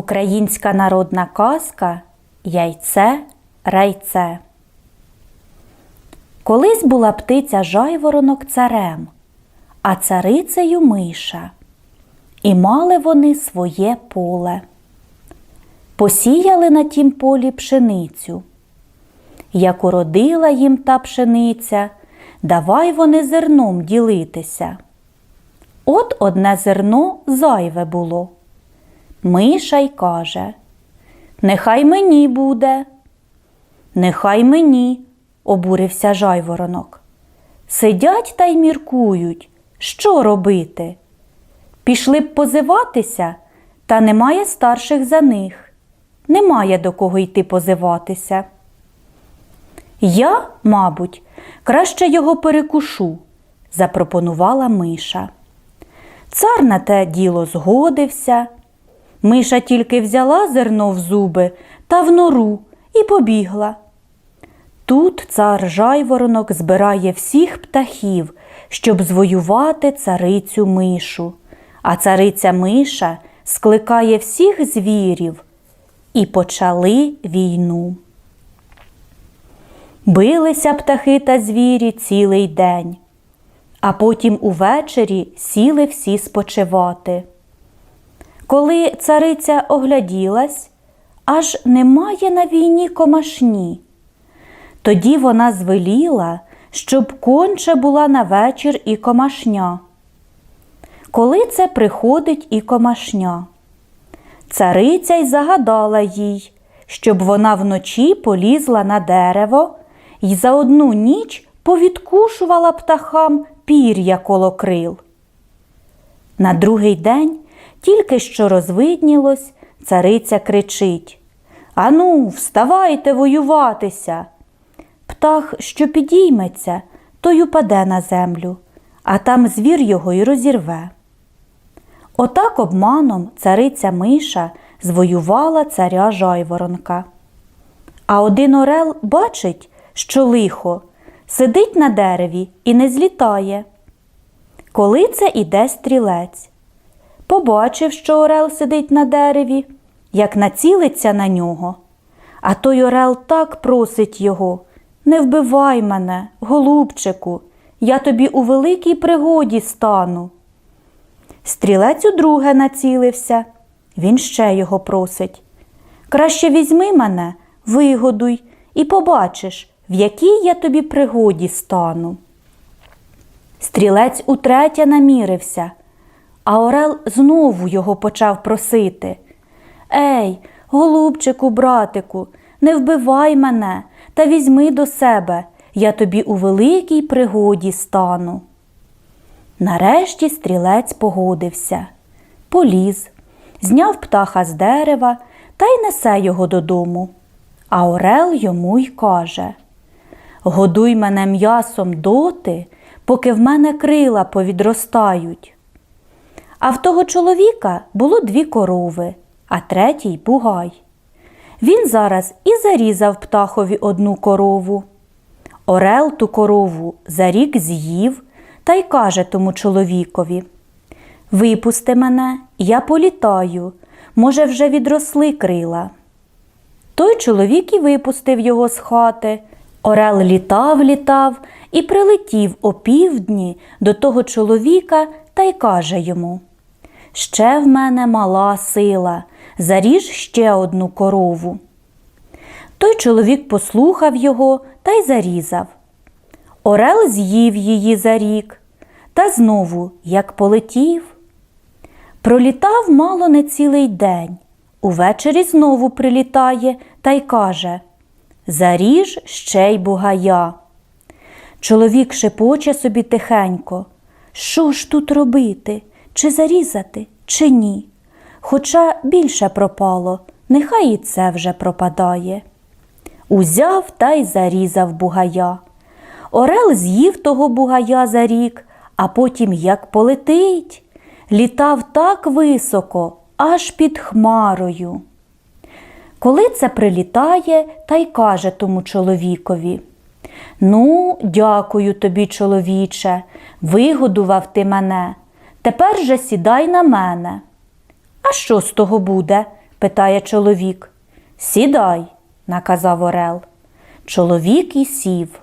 Українська народна казка Яйце райце. Колись була птиця жайворонок царем, а царицею миша. І мали вони своє поле. Посіяли на тім полі пшеницю. Як уродила їм та пшениця, давай вони зерном ділитися. От одне зерно зайве було. Миша й каже Нехай мені буде. Нехай мені, обурився жайворонок. Сидять та й міркують, що робити. Пішли б позиватися, та немає старших за них. Немає до кого йти позиватися. Я, мабуть, краще його перекушу, запропонувала миша. Цар на те діло згодився. Миша тільки взяла зерно в зуби та в нору і побігла. Тут цар жайворонок збирає всіх птахів, щоб звоювати царицю мишу, а цариця миша скликає всіх звірів і почали війну. Билися птахи та звірі цілий день, а потім увечері сіли всі спочивати. Коли цариця огляділась, аж немає на війні комашні. Тоді вона звеліла, щоб конче була на вечір і комашня. Коли це приходить і комашня. Цариця й загадала їй, щоб вона вночі полізла на дерево і за одну ніч повідкушувала птахам пір'я коло крил. На другий день, тільки що розвиднілось, цариця кричить Ану, вставайте воюватися. Птах, що підійметься, той упаде на землю, а там звір його й розірве. Отак обманом цариця Миша звоювала царя жайворонка. А один орел бачить, що лихо, сидить на дереві і не злітає. Коли це іде стрілець. Побачив, що орел сидить на дереві, як націлиться на нього. А той орел так просить його не вбивай мене, голубчику, я тобі у великій пригоді стану. Стрілець удруге націлився, він ще його просить. Краще візьми мене, вигодуй, і побачиш, в якій я тобі пригоді стану. Стрілець утретє намірився, а Орел знову його почав просити. Ей, голубчику, братику, не вбивай мене та візьми до себе, я тобі у великій пригоді стану. Нарешті стрілець погодився, поліз, зняв птаха з дерева та й несе його додому. А Орел йому й каже Годуй мене м'ясом доти, поки в мене крила повідростають. А в того чоловіка було дві корови, а третій бугай. Він зараз і зарізав птахові одну корову. Орел ту корову за рік з'їв та й каже тому чоловікові Випусти мене, я політаю, може, вже відросли крила. Той чоловік і випустив його з хати. Орел літав, літав і прилетів опівдні до того чоловіка та й каже йому Ще в мене мала сила, заріж ще одну корову. Той чоловік послухав його та й зарізав. Орел з'їв її за рік, та знову, як полетів. Пролітав мало не цілий день. Увечері знову прилітає та й каже Заріж ще й бугая. Чоловік шепоче собі тихенько. Що ж тут робити? Чи зарізати, чи ні? Хоча більше пропало, нехай і це вже пропадає. Узяв та й зарізав бугая. Орел з'їв того бугая за рік, а потім як полетить, літав так високо, аж під хмарою. Коли це прилітає та й каже тому чоловікові Ну, дякую тобі, чоловіче, вигодував ти мене. Тепер же сідай на мене. А що з того буде? питає чоловік. Сідай, наказав Орел. Чоловік і сів.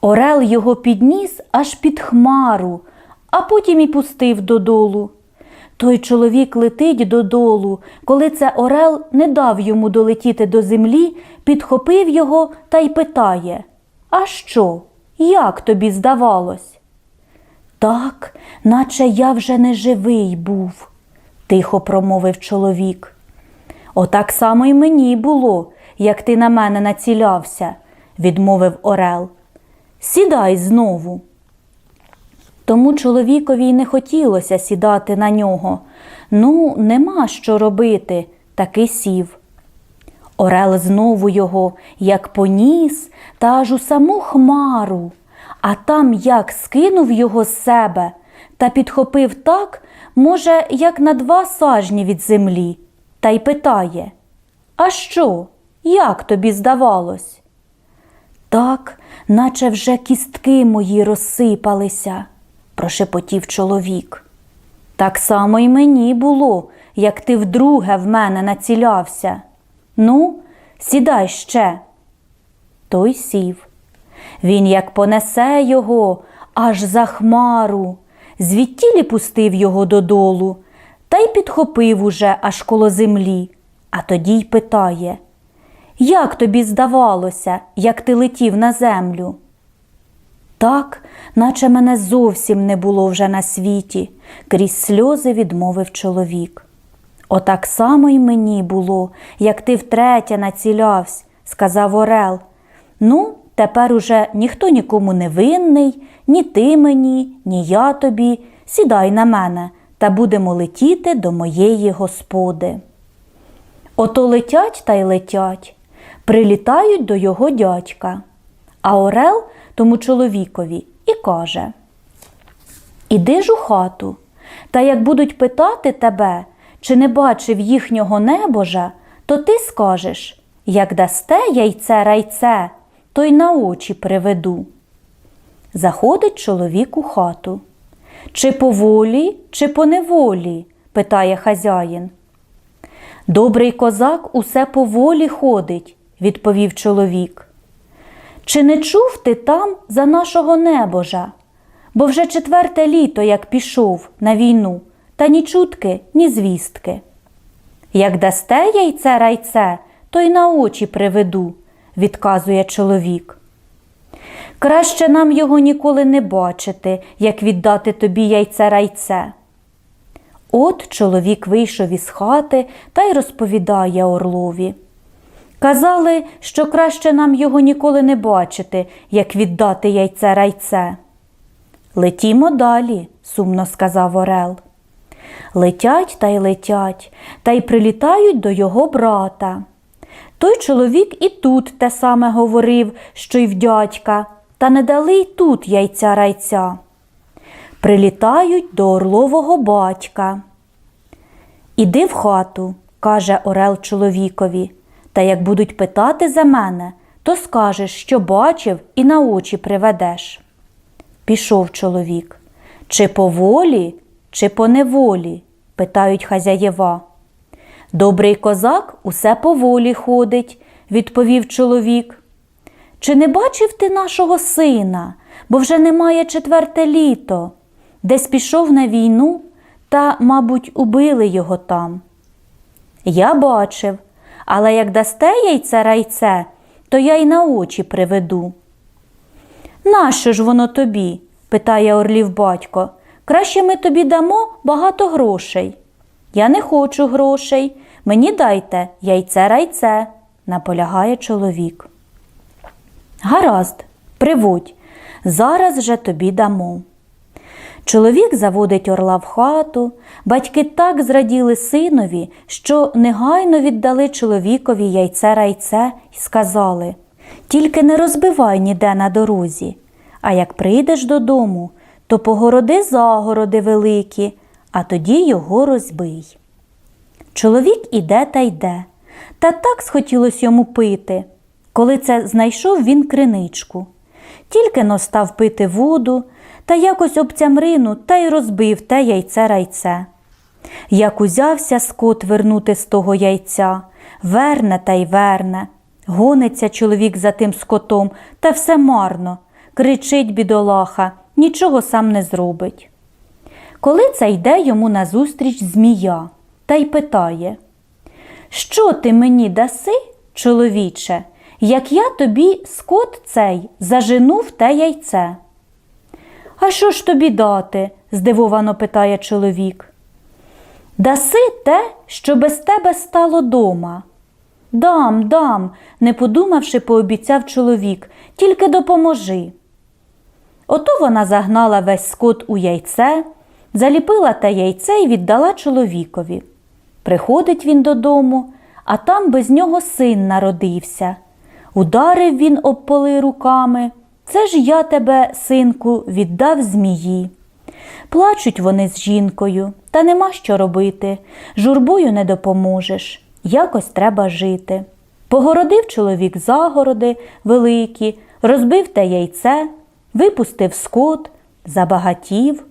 Орел його підніс аж під хмару, а потім і пустив додолу. Той чоловік летить додолу, коли це Орел не дав йому долетіти до землі, підхопив його та й питає А що? Як тобі здавалось? Так, наче я вже не живий був, тихо промовив чоловік. Отак само й мені було, як ти на мене націлявся, відмовив Орел. Сідай знову. Тому чоловікові й не хотілося сідати на нього. Ну, нема що робити, таки сів. Орел знову його, як поніс, та аж у саму хмару, а там як скинув його з себе та підхопив так, може, як на два сажні від землі, та й питає А що? Як тобі здавалось? Так, наче вже кістки мої розсипалися, прошепотів чоловік. Так само й мені було, як ти вдруге в мене націлявся. Ну, сідай ще. Той сів. Він як понесе його аж за хмару, звідтілі пустив його додолу, та й підхопив уже аж коло землі, а тоді й питає Як тобі здавалося, як ти летів на землю? Так, наче мене зовсім не було вже на світі, крізь сльози відмовив чоловік. Отак само й мені було, як ти втретє націлявсь, сказав Орел. Ну, тепер уже ніхто нікому не винний, ні ти мені, ні я тобі. Сідай на мене та будемо летіти до моєї господи. Ото летять та й летять, прилітають до його дядька. А Орел тому чоловікові і каже Іди ж у хату, та як будуть питати тебе, чи не бачив їхнього небожа, то ти скажеш як дасте яйце райце, то й на очі приведу. Заходить чоловік у хату. Чи по волі, чи по неволі? питає хазяїн. Добрий козак усе по волі ходить, відповів чоловік. Чи не чув ти там за нашого небожа? Бо вже четверте літо, як пішов на війну, та ні чутки, ні звістки. Як дасте яйце райце, то й на очі приведу, відказує чоловік. Краще нам його ніколи не бачити, як віддати тобі яйце райце. От чоловік вийшов із хати та й розповідає Орлові. Казали, що краще нам його ніколи не бачити, як віддати яйце райце. Летімо далі, сумно сказав Орел. Летять та й летять, та й прилітають до його брата. Той чоловік і тут те саме говорив, що й в дядька, та не дали й тут яйця райця. Прилітають до орлового батька. Іди в хату, каже Орел чоловікові, та як будуть питати за мене, то скажеш, що бачив, і на очі приведеш. Пішов чоловік. Чи по волі, чи по неволі? питають хазяєва. Добрий козак усе по волі ходить, відповів чоловік. Чи не бачив ти нашого сина, бо вже немає четверте літо, десь пішов на війну, та, мабуть, убили його там. Я бачив, але як дасте яйце райце, то я й на очі приведу. Нащо ж воно тобі? питає Орлів батько. Краще ми тобі дамо багато грошей. Я не хочу грошей. Мені дайте яйце райце, наполягає чоловік. Гаразд, приводь, зараз же тобі дамо. Чоловік заводить орла в хату, батьки так зраділи синові, що негайно віддали чоловікові яйце райце і сказали Тільки не розбивай ніде на дорозі, а як прийдеш додому, то погороди загороди великі, а тоді його розбий. Чоловік іде та йде, та так схотілось йому пити. Коли це знайшов він криничку. Тільки но став пити воду та якось об цямрину та й розбив те яйце райце. Як узявся скот вернути з того яйця, верне та й верне. Гониться чоловік за тим скотом, та все марно. Кричить бідолаха, нічого сам не зробить. Коли це йде йому назустріч змія та й питає Що ти мені даси, чоловіче, як я тобі скот цей зажену в те яйце? А що ж тобі дати? здивовано питає чоловік. Даси те, що без тебе стало дома. Дам, дам, не подумавши, пообіцяв чоловік, тільки допоможи. Ото вона загнала весь скот у яйце, заліпила те яйце і віддала чоловікові. Приходить він додому, а там без нього син народився. Ударив він об поли руками. Це ж я тебе, синку, віддав змії. Плачуть вони з жінкою, та нема що робити. Журбою не допоможеш. Якось треба жити. Погородив чоловік загороди великі, розбив те яйце, випустив скот, забагатів.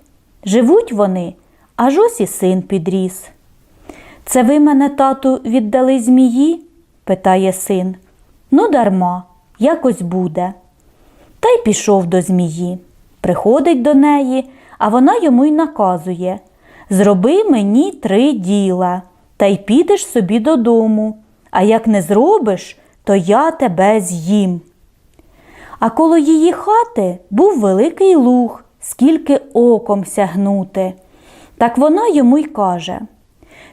Живуть вони, аж ось і син підріс. Це ви мене, тату, віддали змії? питає син. Ну, дарма, якось буде. Та й пішов до змії. Приходить до неї, а вона йому й наказує Зроби мені три діла, та й підеш собі додому, а як не зробиш, то я тебе з'їм. А коло її хати був великий луг, скільки оком сягнути. Так вона йому й каже,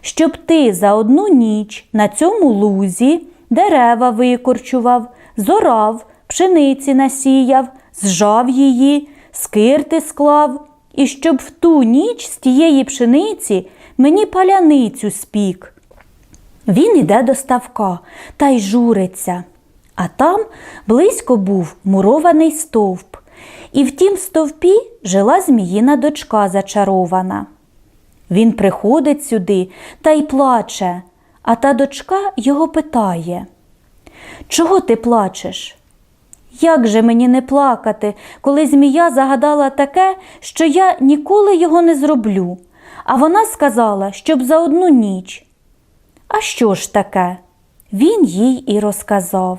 щоб ти за одну ніч на цьому лузі дерева викорчував, зорав, пшениці насіяв, зжав її, скирти склав, і щоб в ту ніч з тієї пшениці мені паляницю спік. Він іде до ставка та й журиться. А там близько був мурований стовп, і в тім стовпі жила зміїна дочка зачарована. Він приходить сюди та й плаче, а та дочка його питає Чого ти плачеш? Як же мені не плакати, коли змія загадала таке, що я ніколи його не зроблю, а вона сказала, щоб за одну ніч. А що ж таке? Він їй і розказав.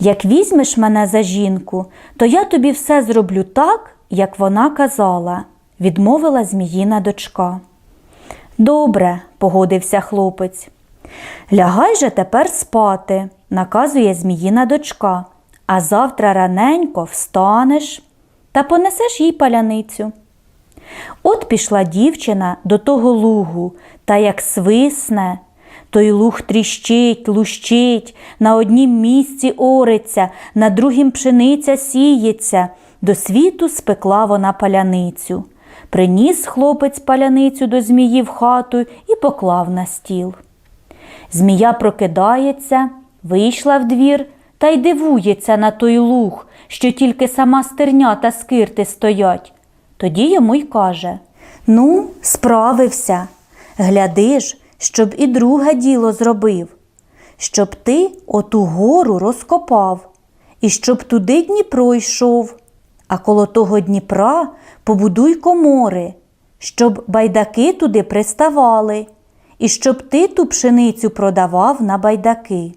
Як візьмеш мене за жінку, то я тобі все зроблю так, як вона казала, відмовила зміїна дочка. Добре, погодився хлопець. Лягай же тепер спати, наказує зміїна дочка, а завтра раненько встанеш та понесеш їй паляницю. От пішла дівчина до того лугу, та як свисне, той луг тріщить, лущить, на однім місці ориться, на другім пшениця сіється. До світу спекла вона паляницю. Приніс хлопець паляницю до змії в хату і поклав на стіл. Змія прокидається, вийшла в двір та й дивується на той луг, що тільки сама стерня та скирти стоять. Тоді йому й каже Ну, справився. Гляди ж, щоб і друге діло зробив, щоб ти оту гору розкопав, і щоб туди Дніпро йшов, а коло того Дніпра побудуй комори, щоб байдаки туди приставали, і щоб ти ту пшеницю продавав на байдаки.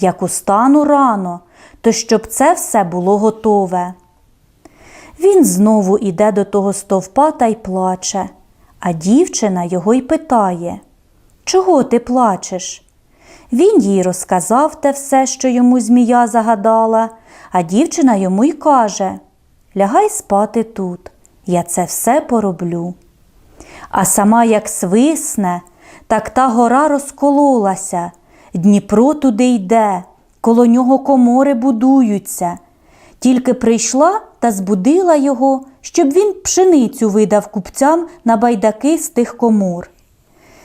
Як устану рано, то щоб це все було готове. Він знову іде до того стовпа та й плаче, а дівчина його й питає Чого ти плачеш? Він їй розказав те все, що йому змія загадала, а дівчина йому й каже Лягай спати тут, я це все пороблю. А сама як свисне, так та гора розкололася, Дніпро туди йде, коло нього комори будуються. Тільки прийшла та збудила його, щоб він пшеницю видав купцям на байдаки з тих комор.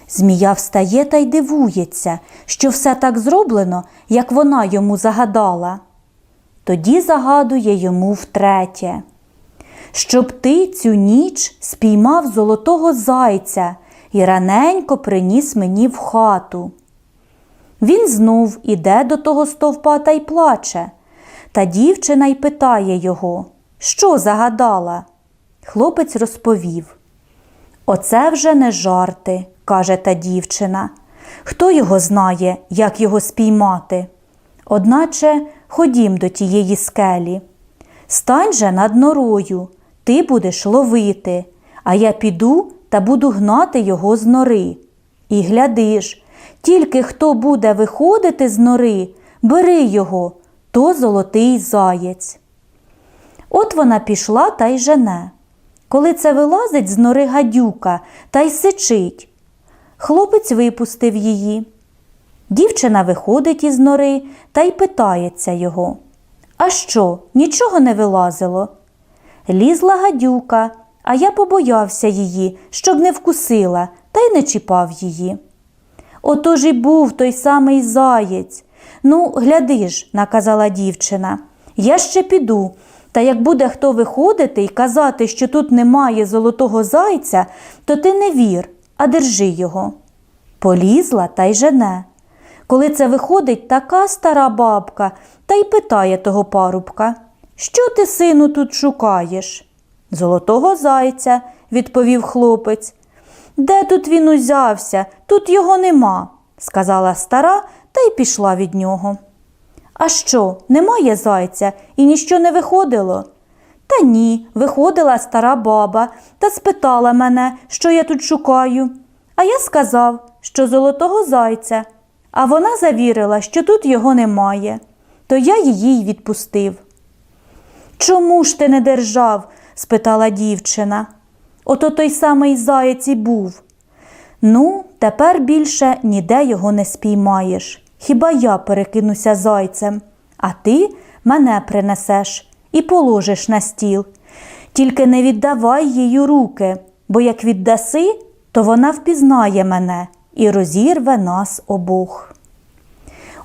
Змія встає та й дивується, що все так зроблено, як вона йому загадала. Тоді загадує йому втретє, щоб ти цю ніч спіймав золотого зайця і раненько приніс мені в хату. Він знов іде до того стовпа та й плаче. Та дівчина й питає його, що загадала. Хлопець розповів Оце вже не жарти, каже та дівчина. Хто його знає, як його спіймати? Одначе ходім до тієї скелі. Стань же над норою, ти будеш ловити, а я піду та буду гнати його з нори. І глядиш, тільки хто буде виходити з нори, бери його, то золотий заєць. От вона пішла та й жене. Коли це вилазить з нори гадюка та й сичить. Хлопець випустив її. Дівчина виходить із нори та й питається його. А що, нічого не вилазило? Лізла гадюка, а я побоявся її, щоб не вкусила, та й не чіпав її. Отож і був той самий заєць. Ну, гляди ж, наказала дівчина, я ще піду. Та як буде хто виходити і казати, що тут немає золотого зайця, то ти не вір, а держи його. Полізла та й жене. Коли це виходить така стара бабка та й питає того парубка, що ти, сину, тут шукаєш? Золотого зайця, відповів хлопець. Де тут він узявся? Тут його нема, сказала стара та й пішла від нього. А що, немає зайця і ніщо не виходило? Та ні, виходила стара баба та спитала мене, що я тут шукаю. А я сказав, що золотого зайця, а вона завірила, що тут його немає. То я її й відпустив. Чому ж ти не держав? спитала дівчина. Ото той самий заєць і був. Ну, тепер більше ніде його не спіймаєш. Хіба я перекинуся зайцем, а ти мене принесеш і положиш на стіл. Тільки не віддавай їй руки, бо як віддаси, то вона впізнає мене і розірве нас обох.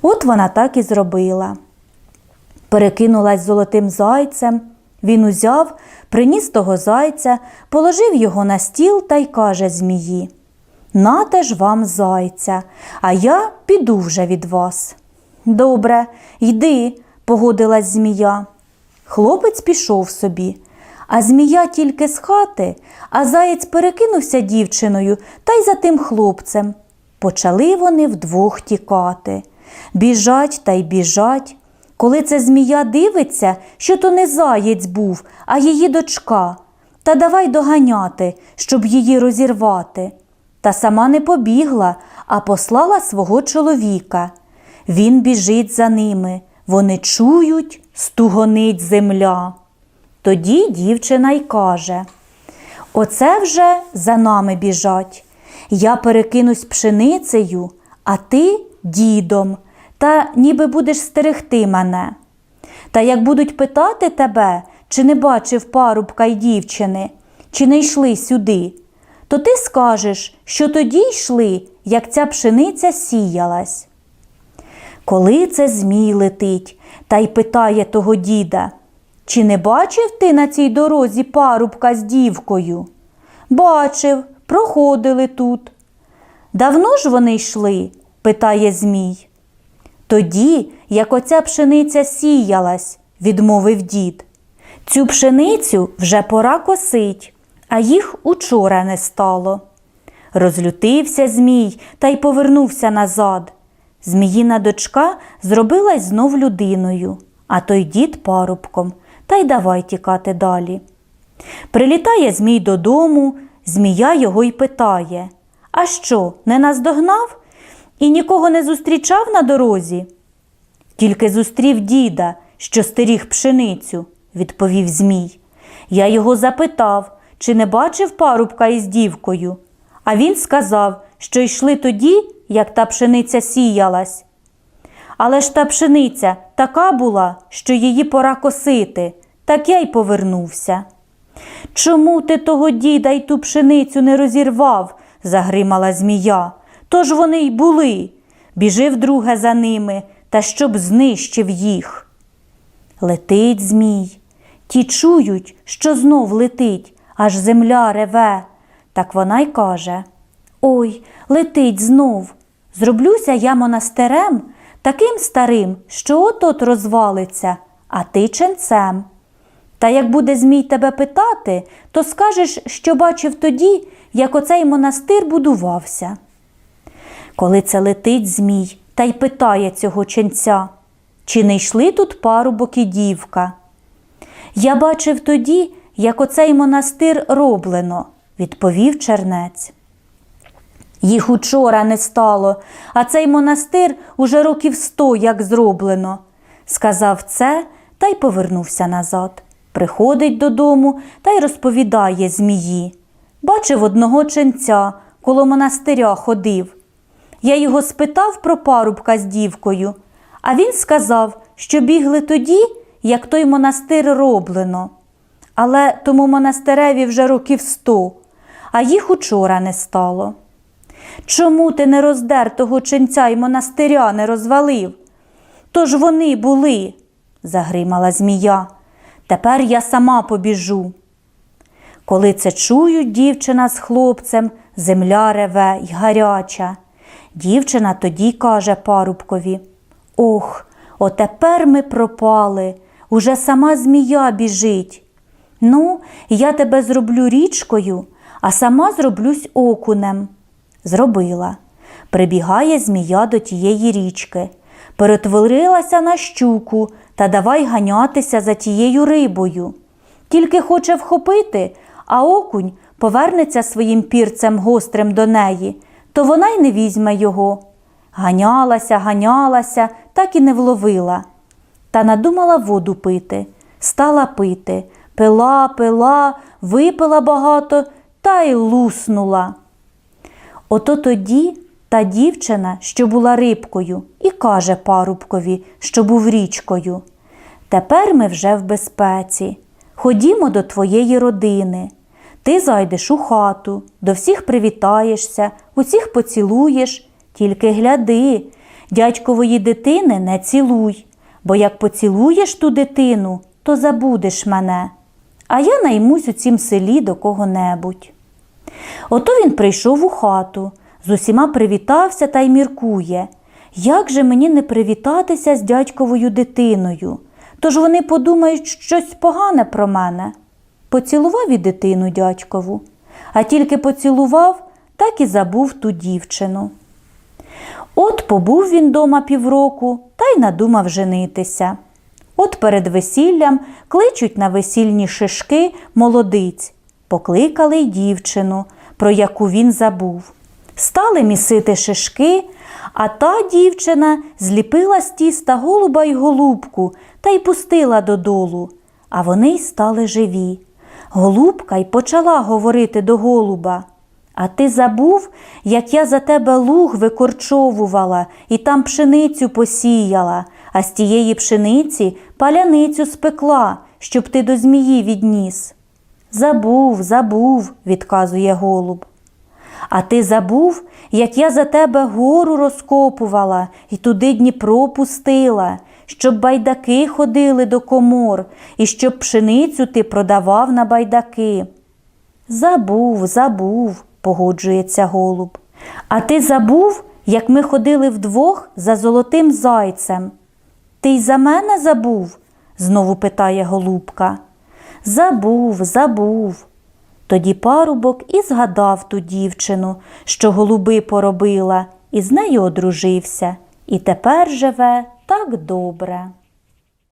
От вона так і зробила. Перекинулась золотим зайцем. Він узяв, приніс того зайця, положив його на стіл та й каже змії Нате ж вам зайця, а я піду вже від вас. Добре, йди, погодилась змія. Хлопець пішов собі, а змія тільки з хати, а заєць перекинувся дівчиною та й за тим хлопцем. Почали вони вдвох тікати. Біжать та й біжать. Коли це змія дивиться, що то не заєць був, а її дочка, та давай доганяти, щоб її розірвати. Та сама не побігла, а послала свого чоловіка. Він біжить за ними. Вони чують, стугонить земля. Тоді дівчина й каже Оце вже за нами біжать. Я перекинусь пшеницею, а ти дідом, та ніби будеш стерегти мене. Та як будуть питати тебе, чи не бачив парубка й дівчини, чи не йшли сюди, то ти скажеш, що тоді йшли, як ця пшениця сіялась. Коли це Змій летить та й питає того діда, чи не бачив ти на цій дорозі парубка з дівкою? Бачив, проходили тут. Давно ж вони йшли? питає Змій. Тоді, як оця пшениця сіялась, відмовив дід. Цю пшеницю вже пора косить, а їх учора не стало. Розлютився Змій та й повернувся назад. Зміїна дочка зробилась знов людиною, а той дід парубком, та й давай тікати далі. Прилітає Змій додому, змія його й питає А що, не наздогнав? І нікого не зустрічав на дорозі? Тільки зустрів діда, що стеріг пшеницю, відповів Змій. Я його запитав, чи не бачив парубка із дівкою. А він сказав, що йшли тоді, як та пшениця сіялась. Але ж та пшениця така була, що її пора косити, так я й повернувся. Чому ти того діда й ту пшеницю не розірвав? загримала змія. Тож вони й були. Біжи вдруге за ними, та щоб знищив їх. Летить Змій. Ті чують, що знов летить, аж земля реве. Так вона й каже Ой, летить знов. Зроблюся я монастирем, таким старим, що от-от розвалиться, а ти ченцем. Та як буде Змій тебе питати, то скажеш, що бачив тоді, як оцей монастир будувався. Коли це летить Змій та й питає цього ченця, чи не йшли тут парубок і дівка? Я бачив тоді, як оцей монастир роблено, відповів чернець. Їх учора не стало, а цей монастир уже років сто як зроблено. Сказав це та й повернувся назад. Приходить додому та й розповідає змії. Бачив одного ченця, коло монастиря ходив. Я його спитав про парубка з дівкою, а він сказав, що бігли тоді, як той монастир роблено. Але тому монастиреві вже років сто, а їх учора не стало. Чому ти не роздер того ченця й монастиря не розвалив? То ж вони були, загримала змія. Тепер я сама побіжу. Коли це чують дівчина з хлопцем, земля реве й гаряча. Дівчина тоді каже парубкові Ох, отепер ми пропали, уже сама змія біжить. Ну, я тебе зроблю річкою, а сама зроблюсь окунем. Зробила. Прибігає змія до тієї річки, перетворилася на щуку та давай ганятися за тією рибою. Тільки хоче вхопити, а окунь повернеться своїм пірцем гострим до неї, то вона й не візьме його. Ганялася, ганялася, так і не вловила. Та надумала воду пити, стала пити, пила, пила, випила багато та й луснула. Ото тоді та дівчина, що була рибкою, і каже парубкові, що був річкою. Тепер ми вже в безпеці. Ходімо до твоєї родини. Ти зайдеш у хату, до всіх привітаєшся, усіх поцілуєш, тільки гляди, дядькової дитини не цілуй, бо як поцілуєш ту дитину, то забудеш мене, а я наймусь у цім селі до кого-небудь. Ото він прийшов у хату, з усіма привітався та й міркує. Як же мені не привітатися з дядьковою дитиною? Тож вони подумають щось погане про мене. Поцілував і дитину дядькову, а тільки поцілував, так і забув ту дівчину. От побув він дома півроку та й надумав женитися. От перед весіллям кличуть на весільні шишки молодиць, покликали й дівчину, про яку він забув. Стали місити шишки, а та дівчина зліпила з тіста голуба й голубку та й пустила додолу, а вони й стали живі. Голубка й почала говорити до голуба. А ти забув, як я за тебе луг викорчовувала і там пшеницю посіяла, а з тієї пшениці паляницю спекла, щоб ти до змії відніс. Забув, забув, відказує голуб. А ти забув, як я за тебе гору розкопувала і туди Дніпро пустила, щоб байдаки ходили до комор, і щоб пшеницю ти продавав на байдаки. Забув, забув, погоджується голуб. А ти забув, як ми ходили вдвох за золотим зайцем? Ти й за мене забув? знову питає голубка. Забув, забув. Тоді парубок і згадав ту дівчину, що голуби поробила, і з нею одружився, і тепер живе так добре.